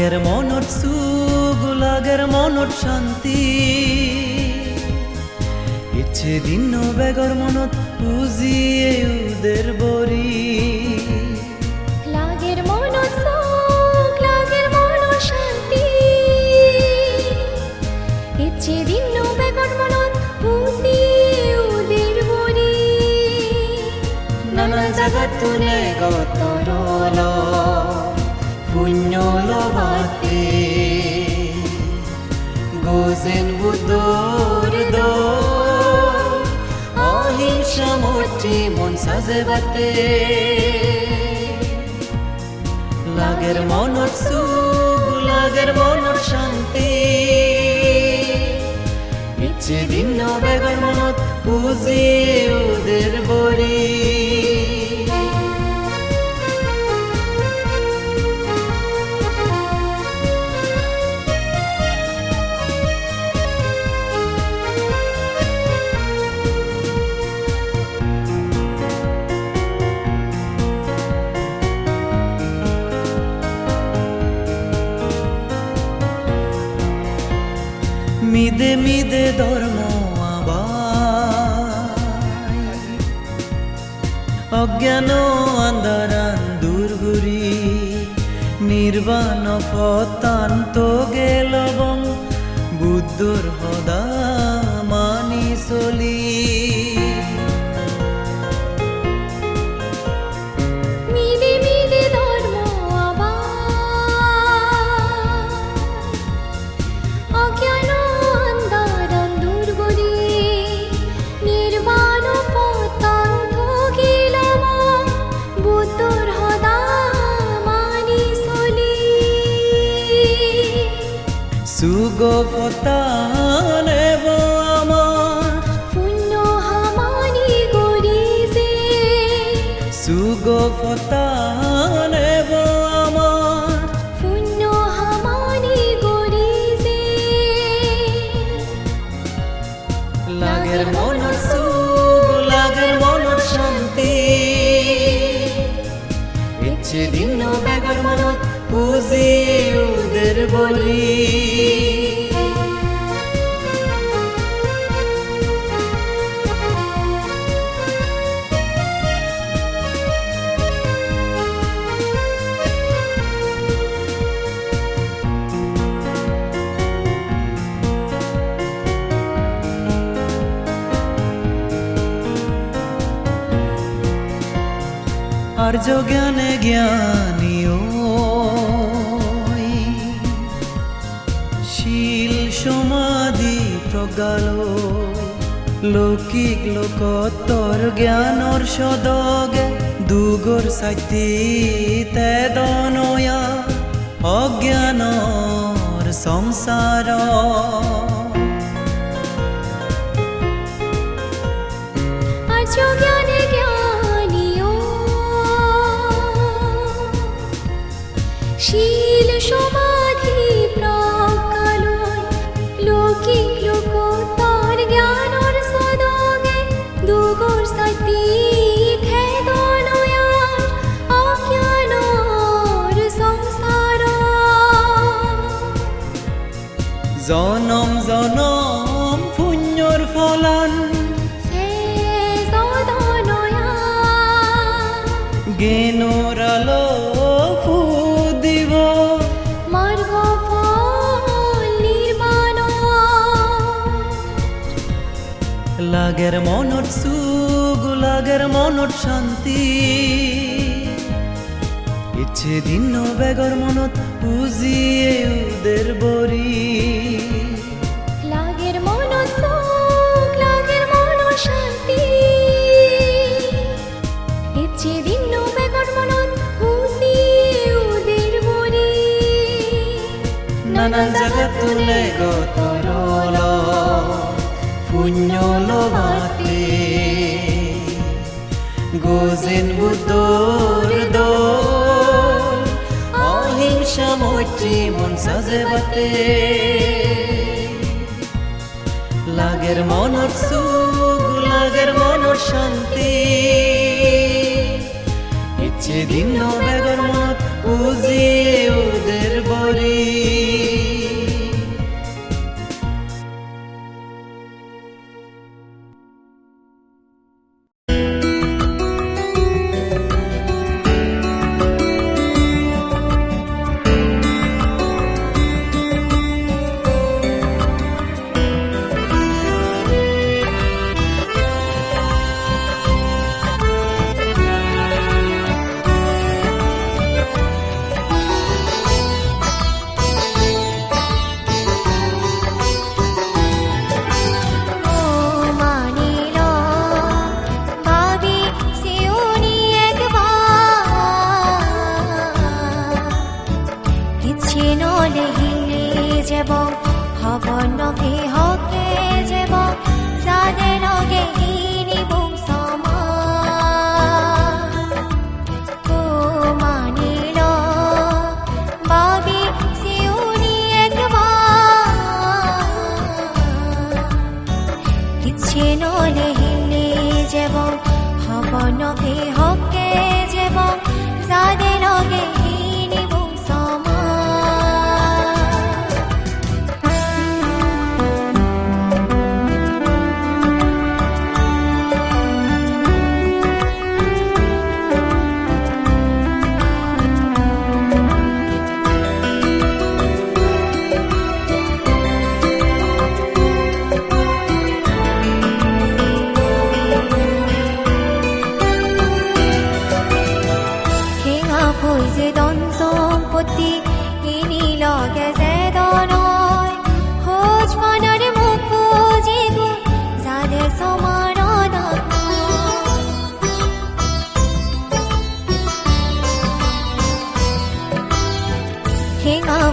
লাগের মনত সুখ লাগের মনত শান্তি। ইচ্ছে দিন বেগর মনত বুঝিয়ে উদের বরি লাগের মন সুখ মন মনত নানা জাগাত পুণ্যল বাতে গোজেন দো অহিংসা মন সাজে লাগের মনত সুখ, লাগের শান্তি। ইচ্ছে ভিন্ন বেগর মনত বুঝি ওদের বরি অজ্ঞান আন্ধারান দূরগুরি নির্বাণ ফতান্ত গেলবং বুদ্ধর হদা এব আমার। পুণ্য পুণ্য লাগের মনের সুখ লাগের মনের শান্তি। ইচ্ছে দিন বেগর মনত বুঝি ওদের বলি। আর্য জ্ঞানে জ্ঞানী ওই। শীল সমাধি প্রগাল লৌকিক লোকতর জ্ঞানৰ সদগে দুগৰ সাথী তেদনয়া অজ্ঞানৰ সংসাৰ আর্য লাগের মনত সুখ লাগের মনত শান্তি। ইচ্ছে দিন বেগর মনত বুঝিয়ে উদের বরি লাগের মন সুখ লাগের মন শান্তি। ইচ্ছে দিন বেগর মনত হুসি উদের বরি নানান জাগাত তুলে গতরল পুণ্যল বাতে বুঝেন বুতোর দো অহিংসা মৈত্রী মন সাজে সাজেবাতে লাগের মনর সুখ, লাগের মনর শান্তি। ইচ্ছে দিন বেগর মত উজিয়ে ওদের বরি no, no,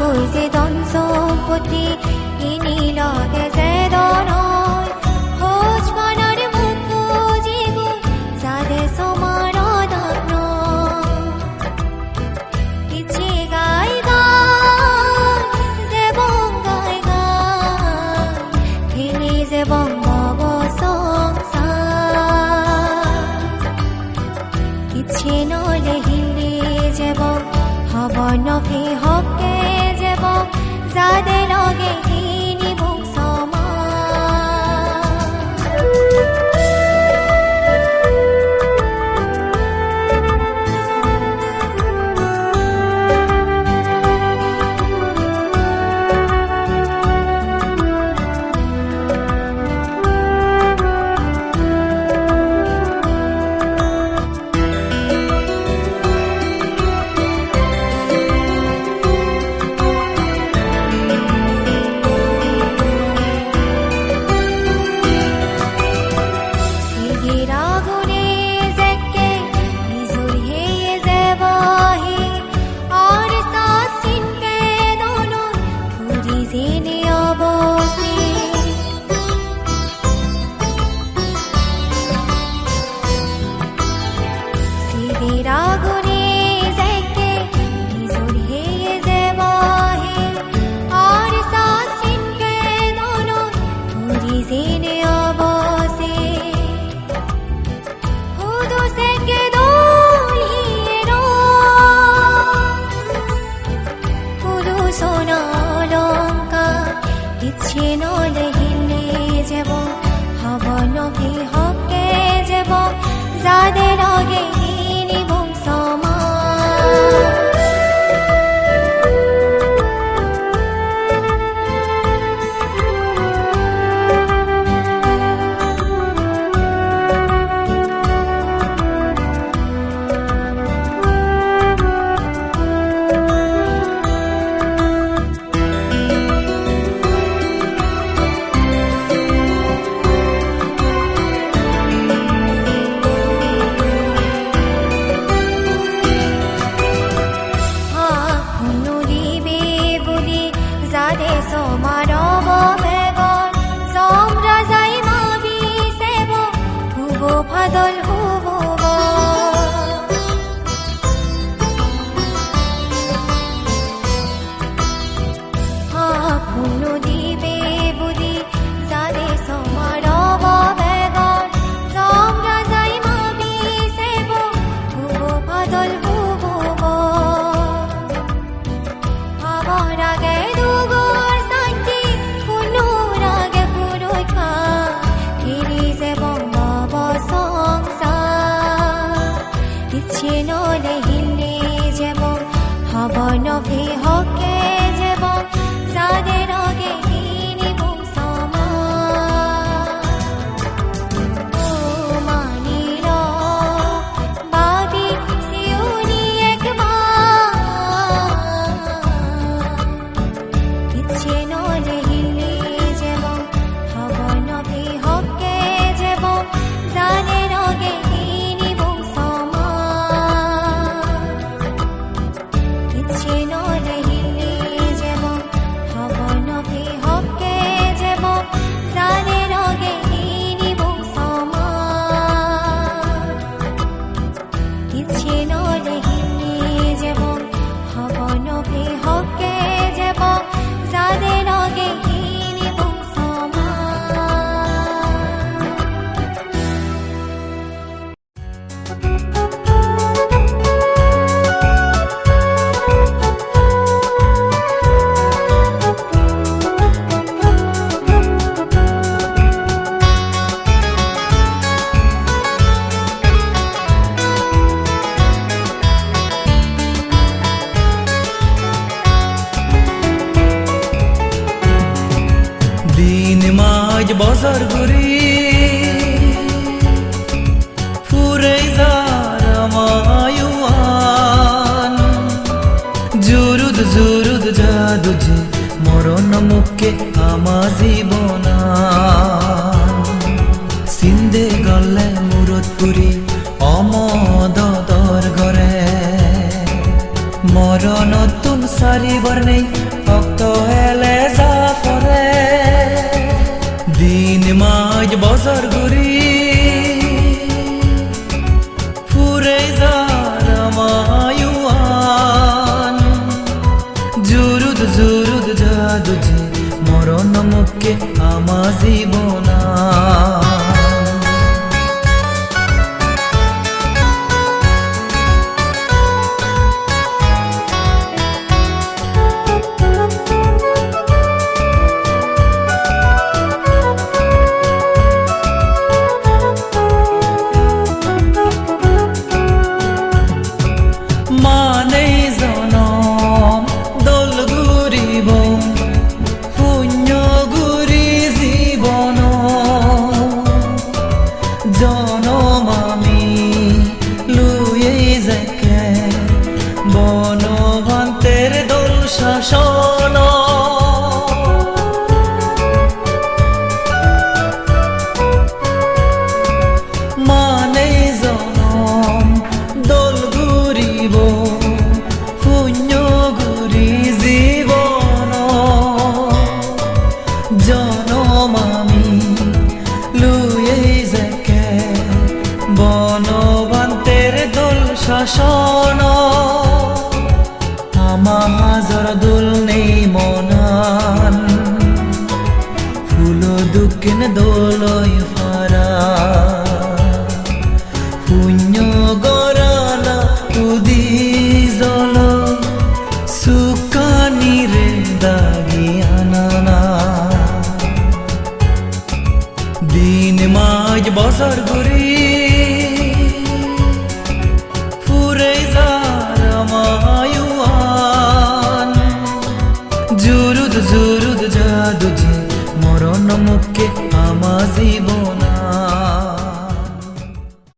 কৈজিদন চৌপতি ইনি লগে যে দনন হোজ মনৰ মোক পুজি গো যাদে সমান দন ইচ্ছে গাই গান যে বং গাই গান ভিনি যে বং মব সংসার। হব নভি হয় again. নজর ঘুরি। ফুরে যার মায়ুয়ান। জুরুদ জুরুদ, জাদু যে মরণ মুখে আমা জীবনা সিন্দে গলে মুরতপুরি অমদ দর ঘরে। মরণ তুম সারি নেই অক্ত হেলে দিব দিন